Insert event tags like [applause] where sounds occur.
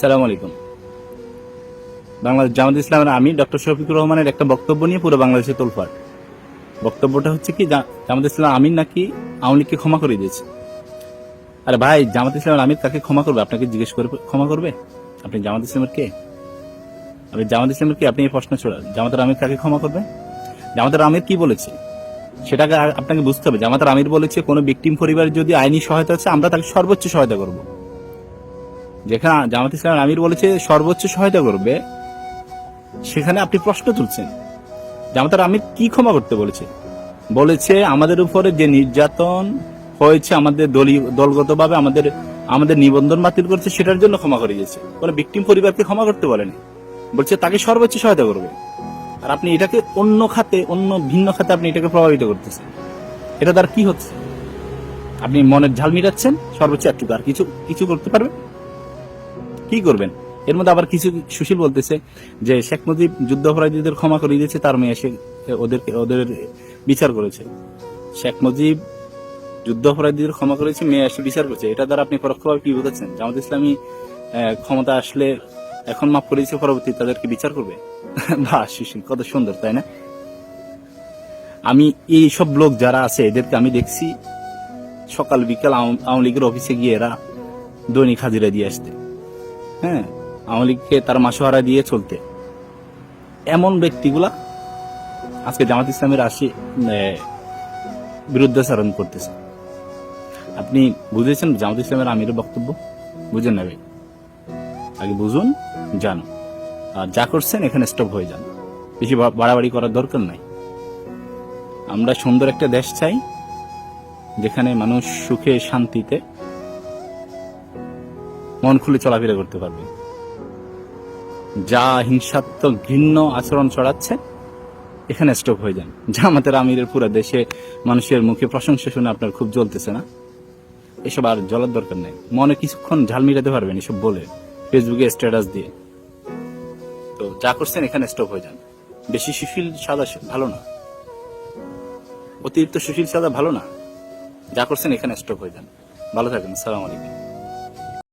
সালাম আলাইকুম। বাংলাদেশ জামাত ইসলামের আমি ডক্টর শফিকুর রহমানের একটা বক্তব্য নিয়ে পুরো বাংলাদেশে তোলফাট বক্তব্যটা হচ্ছে কি জামাত ইসলাম আমির নাকি আওয়ামী লীগকে ক্ষমা করে দিয়েছে? আরে ভাই, জামাত ইসলামের আমির কাকে ক্ষমা করবে? আপনাকে জিজ্ঞেস করে ক্ষমা করবে? আপনি জামাত ইসলামের কে? আপনি জামাত ইসলামের কে? আপনি এই প্রশ্ন ছোড়া। জামাতের আমির কাকে ক্ষমা করবে? জামাতের আমির কি বলেছে? সেটাকে আপনাকে বুঝতে হবে। জামাতের আমির বলেছে, কোনো বিক্টিম পরিবারের যদি আইনি সহায়তা আছে, আমরা তাকে সর্বোচ্চ সহায়তা করব। যেখানে জামাত ইসলাম আমির বলেছে সর্বোচ্চ সহায়তা করবে, সেখানে আপনি প্রশ্ন তুলছেন। জামাতের আমির কি ক্ষমা করতে বলেছে? বলেছে, আমাদের উপরে যে নির্যাতন হয়েছে, আমাদের দলীয়, দলগতভাবে আমাদের আমাদের নিবন্ধন বাতিল করছে, সেটার জন্য ক্ষমা করে দিয়েছে। কোনো বিক্টিম পরিবারকে ক্ষমা করতে বলেনি। বলছে, তাকে সর্বোচ্চ সহায়তা করবে। আর আপনি এটাকে অন্য খাতে, অন্য ভিন্ন খাতে আপনি এটাকে প্রভাবিত করতেছেন। এটা তার কি হচ্ছে? আপনি মনের ঝাল মিটাচ্ছেন, সর্বোচ্চ একটু আর কিছু কিছু করতে পারবেন। কি করবেন? এর মধ্যে আবার কিছু সুশীল বলতেছে যে শেখ মুজিব যুদ্ধ অপরাধীদের ক্ষমা করে দিয়েছে, তার মেয়ে এসে ওদেরকে, ওদের বিচার করেছে। শেখ মুজিব যুদ্ধ অপরাধীদের ক্ষমা করেছে, মেয়ে এসে বিচার করেছে। এটা দ্বারা আপনি পরোক্ষভাবে কি বোঝাচ্ছেন? জামাত ইসলামী ক্ষমতা আসলে এখন মাফ করে দিয়েছে, পরবর্তী তাদেরকে বিচার করবে? [laughs] বা সুশীল, কত সুন্দর, তাই না? আমি এই সব লোক যারা আছে, এদেরকে আমি দেখছি সকাল বিকাল আওয়ামী লীগের অফিসে গিয়ে এরা দৈনিক হাজিরা দিয়ে আসতে। হ্যাঁ আওয়ামী লীগকে তার মাসোহারা দিয়ে চলতে। এমন ব্যক্তিগুলা আজকে জামাত ইসলামের আসি বিরুদ্ধাচারণ করতেছে। আপনি বুঝেছেন জামাত ইসলামের আমিরের বক্তব্য? বুঝে নেবে আগে বুঝুন জানো আর যা করছেন এখানে স্টপ হয়ে যান। বেশি বাড়াবাড়ি করার দরকার নাই। আমরা সুন্দর একটা দেশ চাই, যেখানে মানুষ সুখে, শান্তিতে মন খুলে চলাফেরা করতে পারবে। যা হিংসাত্মক ঘৃণ্য আচরণ ছড়াচ্ছে, এখানে স্টপ হয়ে যান। জামাতের আমিরের পুরো দেশে মানুষের মুখে প্রশংসা শুনে আপনার খুব জ্বলতেছে না? এসব আর জ্বলার দরকার নেই। মনে কিছুক্ষণ ঝাল মিটাতে পারবেন এসব বলে ফেসবুকে স্ট্যাটাস দিয়ে। তো যা করছেন এখানে স্টপ হয়ে যান। বেশি সুশীল সাদা ভালো না। অতিরিক্ত সুশীল সাদা ভালো না। যা করছেন এখানে স্টপ হয়ে যান। ভালো থাকবেন। সালাম আলাইকুম।